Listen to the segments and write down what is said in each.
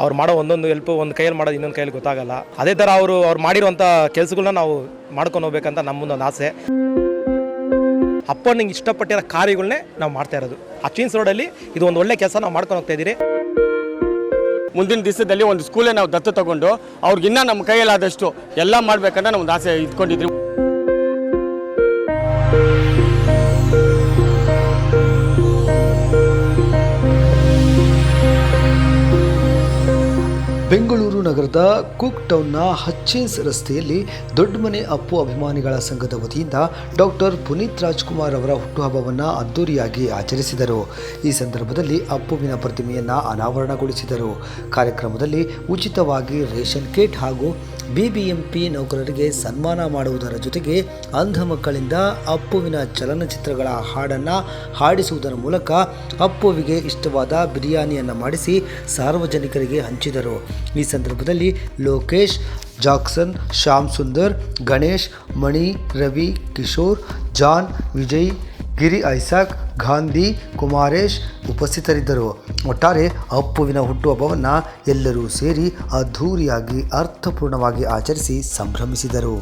ಅವ್ರು ಮಾಡೋ ಒಂದೊಂದು ಹೆಲ್ಪ್ ಒಂದು ಕೈಯಲ್ಲಿ ಮಾಡೋದು ಇನ್ನೊಂದು ಕೈಯಲ್ಲಿ ಗೊತ್ತಾಗಲ್ಲ. ಅದೇ ಥರ ಅವರು, ಅವ್ರು ಮಾಡಿರುವಂಥ ಕೆಲಸಗಳನ್ನ ನಾವು ಮಾಡ್ಕೊಂಡು ಹೋಗ್ಬೇಕಂತ ಒಂದು ಆಸೆ. ಅಪ್ಪ ನಿಂಗೆ ಇಷ್ಟಪಟ್ಟಿರೋ ಕಾರ್ಯಗಳನ್ನೇ ನಾವು ಮಾಡ್ತಾ ಇರೋದು. ಅಚ್ಚೀನ್ಸ್ ರೋಡಲ್ಲಿ ಇದು ಒಂದು ಒಳ್ಳೆ ಕೆಲಸ ನಾವು ಮಾಡ್ಕೊಂಡು ಹೋಗ್ತಾ ಇದ್ದೀರಿ ಮುಂದಿನ ದಿವಸದಲ್ಲಿ ಒಂದು ಸ್ಕೂಲೇ ನಾವು ದತ್ತು ತಗೊಂಡು ಅವ್ರಿಗಿನ್ನ ನಮ್ಮ ಕೈಯಲ್ಲಾದಷ್ಟು ಎಲ್ಲ ಮಾಡಬೇಕಂತ ನಾವು ಒಂದು ಆಸೆ ಇಟ್ಕೊಂಡಿದ್ವಿ ನಗರದ ಕುಕ್ ಟೌನ್ನ ಹಚ್ಚಿನ್ಸ್ ರಸ್ತೆಯಲ್ಲಿ ದೊಡ್ಡಮನೆ ಅಪ್ಪು ಅಭಿಮಾನಿಗಳ ಸಂಘದ ವತಿಯಿಂದ ಡಾಕ್ಟರ್ ಪುನೀತ್ ರಾಜ್ಕುಮಾರ್ ಅವರ ಹುಟ್ಟುಹಬ್ಬವನ್ನು ಅದ್ದೂರಿಯಾಗಿ ಆಚರಿಸಿದರು. ಈ ಸಂದರ್ಭದಲ್ಲಿ ಅಪ್ಪುವಿನ ಪ್ರತಿಮೆಯನ್ನು ಅನಾವರಣಗೊಳಿಸಿದರು. ಕಾರ್ಯಕ್ರಮದಲ್ಲಿ ಉಚಿತವಾಗಿ ರೇಷನ್ ಕಿಟ್ ಹಾಗೂ ಬಿಬಿಎಂಪಿ ನೌಕರರಿಗೆ ಸನ್ಮಾನ ಮಾಡುವುದರ ಜೊತೆಗೆ ಅಂಧ ಮಕ್ಕಳಿಂದ ಅಪ್ಪುವಿನ ಚಲನಚಿತ್ರಗಳ ಹಾಡನ್ನು ಹಾಡಿಸುವುದರ ಮೂಲಕ ಅಪ್ಪುವಿಗೆ ಇಷ್ಟವಾದ ಬಿರಿಯಾನಿಯನ್ನು ಮಾಡಿಸಿ ಸಾರ್ವಜನಿಕರಿಗೆ ಹಂಚಿದರು. ಈ ಸಂದರ್ಭದಲ್ಲಿ Lokesh, Jackson Shyam Sundar Ganesh, Mani, Ravi, Kishore, John, Vijay Giri Isaac Gandhi Kumaresh ಉಪಸ್ಥಿತರಿದ್ದರು. ಒಟ್ಟಾರೆ ಅಪ್ಪುವಿನ ಹುಟ್ಟುಹಬ್ಬವನ್ನು ಎಲ್ಲರೂ ಸೇರಿ ಅದ್ಧೂರಿಯಾಗಿ ಅರ್ಥಪೂರ್ಣವಾಗಿ ಆಚರಿಸಿ ಸಂಭ್ರಮಿಸಿದರು.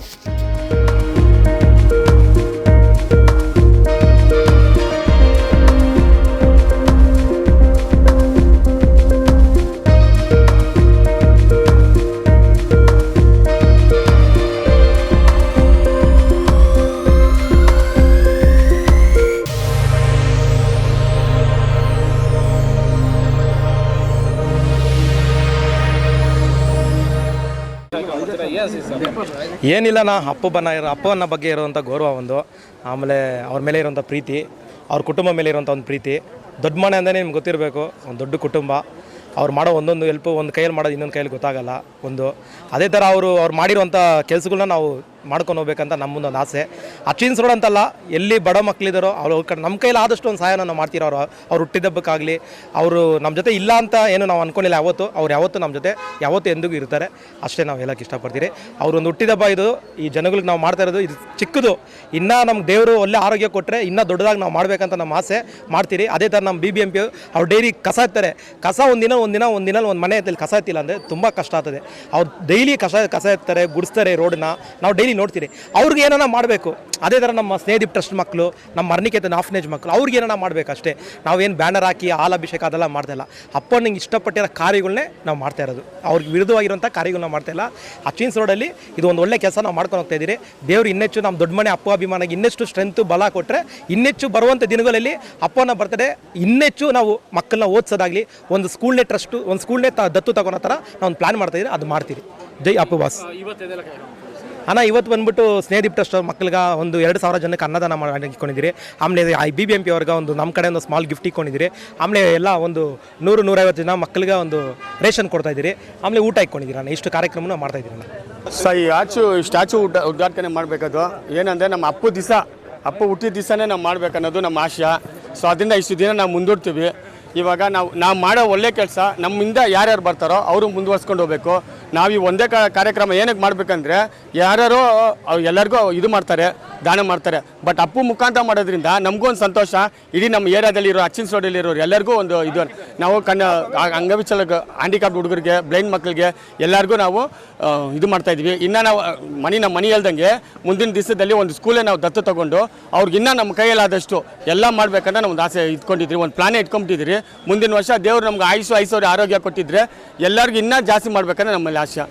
ಏನಿಲ್ಲ, ನಾ ಅಪ್ಪನ ಇರೋ ಅಪ್ಪನ ಬಗ್ಗೆ ಇರುವಂಥ ಗೌರವ ಒಂದು. ಆಮೇಲೆ ಅವ್ರ ಮೇಲೆ ಇರುವಂಥ ಪ್ರೀತಿ, ಅವ್ರ ಕುಟುಂಬ ಮೇಲೆ ಇರುವಂಥ ಒಂದು ಪ್ರೀತಿ. ದೊಡ್ಡ ಮನೆ ಅಂದರೆ ನಿಮ್ಗೆ ಗೊತ್ತಿರಬೇಕು, ಒಂದು ದೊಡ್ಡ ಕುಟುಂಬ. ಅವ್ರು ಮಾಡೋ ಒಂದೊಂದು ಹೆಲ್ಪು ಒಂದು ಕೈಯಲ್ಲಿ ಮಾಡೋದು ಇನ್ನೊಂದು ಕೈಯಲ್ಲಿ ಗೊತ್ತಾಗಲ್ಲ, ಒಂದು. ಅದೇ ಥರ ಅವರು ಅವ್ರು ಮಾಡಿರುವಂಥ ಕೆಲಸಗಳನ್ನ ನಾವು ಮಾಡ್ಕೊಂಡು ಹೋಗ್ಬೇಕಂತ ಒಂದು ಆಸೆ. ಅಚ್ಚೀನ್ಸ್ ರೋಡ್ ಅಂತಲ್ಲ, ಎಲ್ಲಿ ಬಡ ಮಕ್ಕಳಿದ್ದಾರೋ ಅವ್ರು ನಮ್ಮ ಕೈಲಿ ಆದಷ್ಟು ಒಂದು ಸಹಾಯ ನಾವು ಮಾಡ್ತೀರೋ ಅವ್ರು. ಅವ್ರು ಹುಟ್ಟಿದಬ್ಬಕ್ಕಾಗಲಿ ಅವರು ನಮ್ಮ ಜೊತೆ ಇಲ್ಲ ಅಂತ ಏನು ನಾವು ಅಂದ್ಕೊಂಡಿಲ್ಲ ಯಾವತ್ತು, ಅವ್ರು ಯಾವತ್ತು ನಮ್ಮ ಜೊತೆ, ಯಾವತ್ತು ಎಂದಿಗೂ ಇರ್ತಾರೆ. ಅಷ್ಟೇ ನಾವು ಹೇಳೋಕ್ಕೆ ಇಷ್ಟಪಡ್ತೀರಿ. ಅವ್ರೊಂದು ಹುಟ್ಟಿದಬ್ಬ ಇದು, ಈ ಜನಗಳಿಗೆ ನಾವು ಮಾಡ್ತಾ ಇರೋದು ಇದು ಚಿಕ್ಕದು. ಇನ್ನೂ ನಮ್ಮ ದೇವರು ಒಳ್ಳೆ ಆರೋಗ್ಯ ಕೊಟ್ಟರೆ ಇನ್ನೂ ದೊಡ್ಡದಾಗಿ ನಾವು ಮಾಡಬೇಕಂತ ನಮ್ಮ ಆಸೆ ಮಾಡ್ತೀರಿ. ಅದೇ ಥರ ನಮ್ಮ ಬಿ ಬಿ ಎಂ ಪಿ ಅವ್ರು ಡೈಲಿ ಕಸ ಎತ್ತಾರೆ. ಕಸ ಒಂದಿನ ಒಂದಿನ ಒಂದಿನ ಒಂದು ಮನೆ ಎತ್ತಲ್ಲಿ ಕಸ ಎತ್ತಿಲ್ಲ ಅಂದರೆ ತುಂಬ ಕಷ್ಟ ಆಗ್ತದೆ. ಅವ್ರು ಡೈಲಿ ಕಸ ಕಸ ಎತ್ತಾರೆ, ಗುಡಿಸ್ತಾರೆ ರೋಡನ್ನ ನಾವು ಡೈಲಿ ನೋಡ್ತೀರಿ. ಅವ್ರಿಗೆ ಏನಾರ ಮಾಡಬೇಕು. ಅದೇ ಥರ ನಮ್ಮ ಸ್ನೇಹಿತ ಟ್ರಸ್ಟ್ ಮಕ್ಕಳು ನಮ್ಮ ಮರ್ನಿಕೇತನ ಆಫ್ನೇಜ್ ಮಕ್ಕಳು ಅವ್ರಿಗೆ ಏನಾರ ಮಾಡಬೇಕು ಅಷ್ಟೇ ನಾವೇನು ಬ್ಯಾನರ್ ಹಾಕಿ ಹಾಲು ಅಭಿಷೇಕ ಅದೆಲ್ಲ ಮಾಡ್ತಾಯಿಲ್ಲ ಅಪ್ಪನಿಗೆ ಅಪ್ಪ ನಿಂಗೆ ಇಷ್ಟಪಟ್ಟಿರೋ ಕಾರ್ಯಗಳನ್ನೇ ನಾವು ಮಾಡ್ತಾ ಇರೋದು. ಅವ್ರಿಗೆ ವಿರುದ್ಧವಾಗಿರುವಂಥ ಕಾರ್ಯಗಳನ್ನ ಮಾಡ್ತಾ ಇಲ್ಲ. ಅಚ್ಚೀನ್ಸ್ ರೋಡಲ್ಲಿ ಇದು ಒಂದು ಒಳ್ಳೆ ಕೆಲಸ ನಾವು ಮಾಡ್ಕೊಂಡು ಹೋಗ್ತಾ ಇದ್ದೀರಿ ದೇವರು ಇನ್ನೆಚ್ಚು ನಮ್ಮ ದೊಡ್ಡ ಮನೆ ಅಪ್ಪ ಅಭಿಮಾನಿಗೆ ಇನ್ನೆಷ್ಟು ಸ್ಟ್ರೆಂತು ಬಲ ಕೊಟ್ಟರೆ ಇನ್ನೆಚ್ಚು ಬರುವಂಥ ದಿನಗಳಲ್ಲಿ ಅಪ್ಪನ ಬರ್ತಡೆ ಇನ್ನೆಚ್ಚು ನಾವು ಮಕ್ಕಳನ್ನ ಓದಿಸೋದಾಗಲಿ ಒಂದು ಸ್ಕೂಲ್ನೇ ಟ್ರಸ್ಟು ಒಂದು ಸ್ಕೂಲ್ನೇ ತ ದತ್ತು ತಗೊಳೋ ಥರ ನಾವು ಒಂದು ಪ್ಲ್ಯಾನ್ ಮಾಡ್ತಾ ಇದ್ದೀರಿ ಅದು ಮಾಡ್ತೀರಿ. ಜೈ ಅಪ್ಪು ಬಾಸ್. ಅಣ್ಣ, ಇವತ್ತು ಬಂದ್ಬಿಟ್ಟು ಸ್ನೇಹಿತ ಟ್ರಸ್ಟ್ ಮಕ್ಕಳಿಗೆ ಒಂದು ಎರಡು ಸಾವಿರ ಜನಕ್ಕೆ ಅನ್ನದಾನ ಮಾಡಿ ಆಮೇಲೆ ಬಿ ಬಿ ಎಂ ಪಿ ಅವ್ರಿಗೆ ಒಂದು ನಮ್ಮ ಕಡೆ ಒಂದು ಸ್ಮಾಲ್ ಗಿಫ್ಟ್ ಇಟ್ಕೊಂಡಿದ್ದೀರಿ. ಆಮೇಲೆ ಎಲ್ಲ ಒಂದು ನೂರು, ನೂರೈವತ್ತು ಜನ ಮಕ್ಕಳಿಗೆ ಒಂದು ರೇಷನ್ ಕೊಡ್ತಾ ಇದ್ದೀರಿ. ಆಮೇಲೆ ಊಟ ಇಟ್ಕೊಂಡಿದ್ದೀರಿ ಅಣ್ಣ. ಇಷ್ಟು ಕಾರ್ಯಕ್ರಮನ ಮಾಡ್ತಾ ಇದ್ದೀರಿ ಸರ್, ಈ ಆಚು ಸ್ಟ್ಯಾಚು ಉಡ್ ಉದ್ಘಾಟನೆ ಮಾಡಬೇಕದು ಏನಂದರೆ ನಮ್ಮ ಅಪ್ಪು ದಿವಸ ಅಪ್ಪು ಹುಟ್ಟಿದ ದಿವಸನೇ ನಾವು ಮಾಡ್ಬೇಕನ್ನೋದು ನಮ್ಮ ಆಶಯ. ಸೊ ಅದರಿಂದ ಇಷ್ಟು ದಿನ ನಾವು ಮುಂದೂಡ್ತೀವಿ. ಇವಾಗ ನಾವು ನಾವು ಮಾಡೋ ಒಳ್ಳೆ ಕೆಲಸ ನಮ್ಮಿಂದ ಯಾರ್ಯಾರು ಬರ್ತಾರೋ ಅವರು ಮುಂದುವರ್ಸ್ಕೊಂಡು ಹೋಗ್ಬೇಕು. ನಾವು ಈ ಒಂದೇ ಕಾರ್ಯಕ್ರಮ ಏನಕ್ಕೆ ಮಾಡಬೇಕಂದ್ರೆ ಯಾರ್ಯಾರೋ ಎಲ್ಲರಿಗೂ ಇದು ಮಾಡ್ತಾರೆ, ದಾನ ಮಾಡ್ತಾರೆ. ಬಟ್ ಅಪ್ಪು ಮುಖಾಂತರ ಮಾಡೋದ್ರಿಂದ ನಮಗೂ ಒಂದು ಸಂತೋಷ. ಇಡೀ ನಮ್ಮ ಏರಿಯಾದಲ್ಲಿರೋ ಅಚ್ಚಿನ್ಸ್ ಅಚ್ಚಿನ ರೋಡಲ್ಲಿ ಇರೋರು ಎಲ್ಲರಿಗೂ ಒಂದು ಇದು. ನಾವು ಕಣ್ಣು ಅಂಗವಿಚಲ ಹ್ಯಾಂಡಿಕ್ಯಾಪ್ ಹುಡುಗರಿಗೆ ಬ್ಲೈಂಡ್ ಮಕ್ಕಳಿಗೆ ಎಲ್ಲರಿಗೂ ನಾವು ಇದು ಮಾಡ್ತಾ ಇದ್ದೀವಿ. ಇನ್ನು ನಾವು, ಮನೆ, ನಮ್ಮ ಮನೆ ಹೇಳ್ದಂಗೆ ಮುಂದಿನ ದಿವಸದಲ್ಲಿ ಒಂದು ಸ್ಕೂಲೇ ನಾವು ದತ್ತು ತಗೊಂಡು ಅವ್ರಿಗಿನ್ನ ನಮ್ಮ ಕೈಯಲ್ಲಾದಷ್ಟು ಎಲ್ಲ ಮಾಡ್ಬೇಕಂತ ಒಂದು ಆಸೆ ಇಟ್ಕೊಂಡಿದ್ರಿ ಒಂದು ಪ್ಲಾನೇ ಇಟ್ಕೊಂಬಿಟ್ಟಿದ್ರಿ ಮುಂದಿನ ವರ್ಷ ದೇವರು ನಮ್ಗೆ ಆಯುಷು ಐಶ್ವರ್ಯ ಆರೋಗ್ಯ ಕೊಟ್ಟಿದ್ರೆ ಎಲ್ಲರಿಗೂ ಇನ್ನೂ ಜಾಸ್ತಿ ಮಾಡ್ಬೇಕಂದ್ರೆ ನಮ್ಮಲ್ಲಿ ಆಶಯ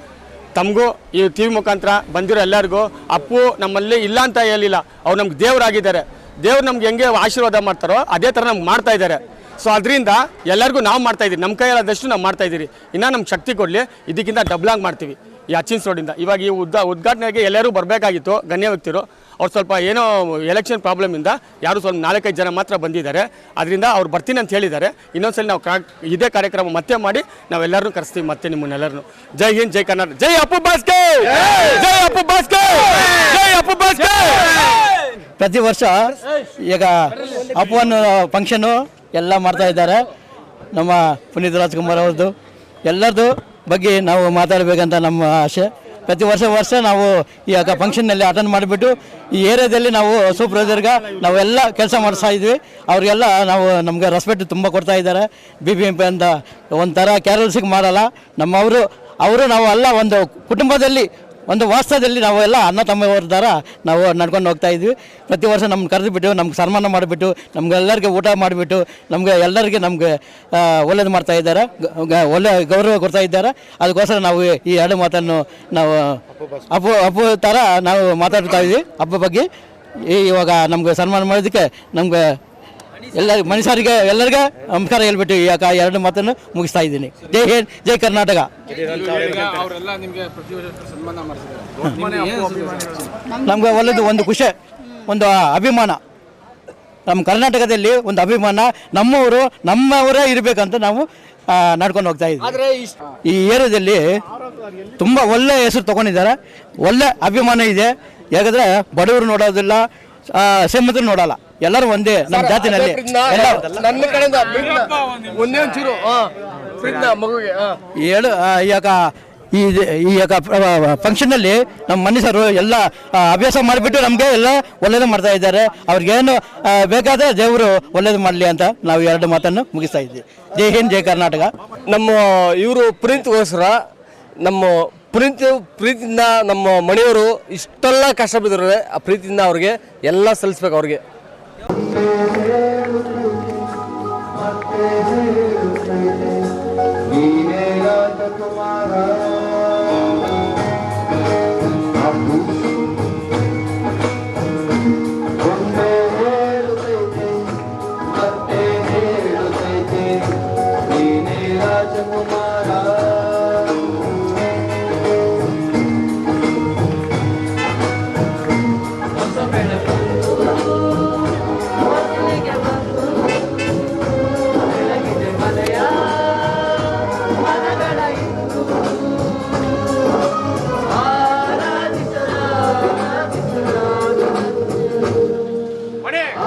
ತಮಗೂ ಈ ಟಿ ವಿ ಮುಖಾಂತರ ಬಂದಿರೋ ಎಲ್ಲರಿಗೂ ಅಪ್ಪು ನಮ್ಮಲ್ಲಿ ಇಲ್ಲ ಅಂತ ಹೇಳಿಲ್ಲ, ಅವ್ರು ನಮ್ಗೆ ದೇವರಾಗಿದ್ದಾರೆ. ದೇವ್ರು ನಮ್ಗೆ ಹೆಂಗೆ ಆಶೀರ್ವಾದ ಮಾಡ್ತಾರೋ ಅದೇ ಥರ ನಮ್ಗೆ ಮಾಡ್ತಾ ಇದ್ದಾರೆ. ಸೊ ಅದರಿಂದ ಎಲ್ಲರಿಗೂ ನಾವು ಮಾಡ್ತಾ ಇದ್ದೀವಿ. ನಮ್ಮ ಕೈಯಲ್ಲಾದಷ್ಟು ನಾವು ಮಾಡ್ತಾ ಇದ್ದೀರಿ. ಇನ್ನೂ ನಮ್ಗೆ ಶಕ್ತಿ ಕೊಡಲಿ. ಇದಕ್ಕಿಂತ ಡಬ್ಲಾಗಿ ಮಾಡ್ತೀವಿ. ಈ ಅಚ್ಚಿನ್ಸ್ ರೋಡಿಂದ ಇವಾಗ ಈ ಉದ್ದ ಉದ್ಘಾಟನೆಗೆ ಎಲ್ಲರೂ ಬರಬೇಕಾಗಿತ್ತು, ಗಣ್ಯ ವ್ಯಕ್ತಿರು. ಅವ್ರು ಸ್ವಲ್ಪ ಏನೋ ಎಲೆಕ್ಷನ್ ಪ್ರಾಬ್ಲಮಿಂದ ಯಾರು ಸ್ವಲ್ಪ ನಾಲ್ಕೈದು ಜನ ಮಾತ್ರ ಬಂದಿದ್ದಾರೆ. ಅದರಿಂದ ಅವ್ರು ಬರ್ತೀನಿ ಅಂತ ಹೇಳಿದ್ದಾರೆ. ಇನ್ನೊಂದ್ಸಲ ನಾವು ಕಾ, ಇದೇ ಕಾರ್ಯಕ್ರಮ ಮತ್ತೆ ಮಾಡಿ ನಾವೆಲ್ಲರೂ ಕರೆಸ್ತೀವಿ ಮತ್ತೆ ನಿಮ್ಮನ್ನೆಲ್ಲರೂ ಜೈ ಹಿಂದ್, ಜೈ ಕರ್ನಾಟಕ, ಜೈ ಅಪ್ಪು ಬಾಸ್ಕೆ! ಜೈ ಅಪ್ಪು ಬಾಸ್ಕೆ! ಜೈ ಅಪ್ಪು ಬಾಸ್ಕೆ! ಪ್ರತಿ ವರ್ಷ ಈಗ ಅಪ್ಪನ ಫಂಕ್ಷನ್ನು ಎಲ್ಲ ಮಾಡ್ತಾ ಇದ್ದಾರೆ. ನಮ್ಮ ಪುನೀತ್ ರಾಜ್ಕುಮಾರ್ ಅವ್ರದ್ದು ಎಲ್ಲರದು ಬಗ್ಗೆ ನಾವು ಮಾತಾಡಬೇಕಂತ ನಮ್ಮ ಆಸೆ ಪ್ರತಿ ವರ್ಷ ವರ್ಷ ನಾವು ಈ ಫಂಕ್ಷನ್ನಲ್ಲಿ ಅಟೆಂಡ್ ಮಾಡಿಬಿಟ್ಟು ಈ ಏರಿಯಾದಲ್ಲಿ ನಾವು ಸೂಪರ್ವೈಸರ್ಗ ನಾವೆಲ್ಲ ಕೆಲಸ ಮಾಡಿಸ್ತಾ ಇದ್ವಿ. ಅವರಿಗೆಲ್ಲ ನಾವು ನಮಗೆ ರೆಸ್ಪೆಕ್ಟ್ ತುಂಬ ಕೊಡ್ತಾ ಇದ್ದಾರೆ. ಬಿ ಬಿ ಎಂ ಪಿ ಅಂತ ಒಂಥರ ಕ್ಯಾರಲ್ಸಿಗೆ ಮಾಡಲ್ಲ. ನಮ್ಮವರು, ಅವರು ನಾವು ಅಲ್ಲ ಒಂದು ಕುಟುಂಬದಲ್ಲಿ ಒಂದು ವಾಸ್ತವದಲ್ಲಿ ನಾವು ಎಲ್ಲ ಅಣ್ಣ ತಮ್ಮವ್ರ ದಾರ ನಾವು ನಡ್ಕೊಂಡು ಹೋಗ್ತಾ ಇದ್ವಿ. ಪ್ರತಿ ವರ್ಷ ನಮ್ಗೆ ಕರೆದುಬಿಟ್ಟು, ನಮ್ಗೆ ಸನ್ಮಾನ ಮಾಡಿಬಿಟ್ಟು, ನಮ್ಗೆಲ್ಲರಿಗೆ ಊಟ ಮಾಡಿಬಿಟ್ಟು, ನಮಗೆ ಎಲ್ಲರಿಗೆ ನಮಗೆ ಒಳ್ಳೇದು ಮಾಡ್ತಾ ಇದ್ದಾರೆ. ಒಳ್ಳೆ ಗೌರವ ಕೊಡ್ತಾ ಇದ್ದಾರೆ. ಅದಕ್ಕೋಸ್ಕರ ನಾವು ಈ ಎರಡು ಮಾತನ್ನು ನಾವು, ಅಪ್ಪು ಅಪ್ಪು ಥರ ನಾವು ಮಾತಾಡ್ತಾ ಇದ್ವಿ. ಹಬ್ಬ ಬಗ್ಗೆ ಈ ಇವಾಗ ನಮ್ಗೆ ಸನ್ಮಾನ ಮಾಡೋದಕ್ಕೆ ನಮ್ಗೆ ಎಲ್ಲ ಮನುಷ್ಯರಿಗೆ ಎಲ್ಲರಿಗೆ ನಮಸ್ಕಾರ ಹೇಳ್ಬಿಟ್ಟು ಈ ಯಾಕ ಎರಡು ಮಾತನ್ನು ಮುಗಿಸ್ತಾ ಇದ್ದೀನಿ. ಜೈ ಹಿಂದ್ ಜೈ ಕರ್ನಾಟಕ. ಅವರೆಲ್ಲ ನಿಮಗೆ ಪ್ರತಿ ವರ್ಷ ಸನ್ಮಾನ ಮಾಡಿಸಿದ್ದಾರೆ. ನಮ್ಗೆ ಒಳ್ಳೆಯದು ಒಂದು ಖುಷಿ ಒಂದು ಅಭಿಮಾನ. ನಮ್ಮ ಕರ್ನಾಟಕದಲ್ಲಿ ಒಂದು ಅಭಿಮಾನ ನಮ್ಮವರು ನಮ್ಮವರೇ ಇರಬೇಕಂತ ನಾವು ಆ, ನಡ್ಕೊಂಡು ಹೋಗ್ತಾ ಇದ್ದೀವಿ. ಈ ಏರಿಯಾದಲ್ಲಿ ತುಂಬ ಒಳ್ಳೆ ಹೆಸರು ತಗೊಂಡಿದ್ದಾರೆ. ಒಳ್ಳೆ ಅಭಿಮಾನ ಇದೆ. ಯಾಕಂದ್ರೆ ಬಡವರು ನೋಡೋದಿಲ್ಲ ಶ್ರೀಮಂತರು ನೋಡಲ್ಲ. ಎಲ್ಲರೂ ಒಂದೇ ನಮ್ಮ ಜಾತಿನಲ್ಲಿ. ನನ್ನ ಹೇಳು ಈಗ ಈ ಈ ಫಂಕ್ಷನ್ನಲ್ಲಿ ನಮ್ಮ ಮನುಷ್ಯರು ಎಲ್ಲ ಅಭ್ಯಾಸ ಮಾಡಿಬಿಟ್ಟು ನಮಗೆ ಎಲ್ಲ ಒಳ್ಳೇದು ಮಾಡ್ತಾ ಇದ್ದಾರೆ. ಅವ್ರಿಗೇನು ಬೇಕಾದರೆ ದೇವರು ಒಳ್ಳೇದು ಮಾಡಲಿ ಅಂತ ನಾವು ಎರಡು ಮಾತನ್ನು ಮುಗಿಸ್ತಾ ಇದ್ದೀವಿ ಜೈ ಹಿಂದ್ ಜೈ ಕರ್ನಾಟಕ. ನಮ್ಮ ಇವರು ಪ್ರೀತಿಗೋಸ್ಕರ ನಮ್ಮ ಪ್ರೀತಿ ಪ್ರೀತಿಯಿಂದ ನಮ್ಮ ಮನೆಯವರು ಇಷ್ಟೆಲ್ಲ ಕಷ್ಟ ಬಿದ್ದರೆ ಆ ಪ್ರೀತಿಯಿಂದ ಅವ್ರಿಗೆ ಎಲ್ಲ ಸಲ್ಲಿಸ್ಬೇಕು ಅವ್ರಿಗೆ.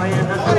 ويتخلق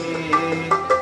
você.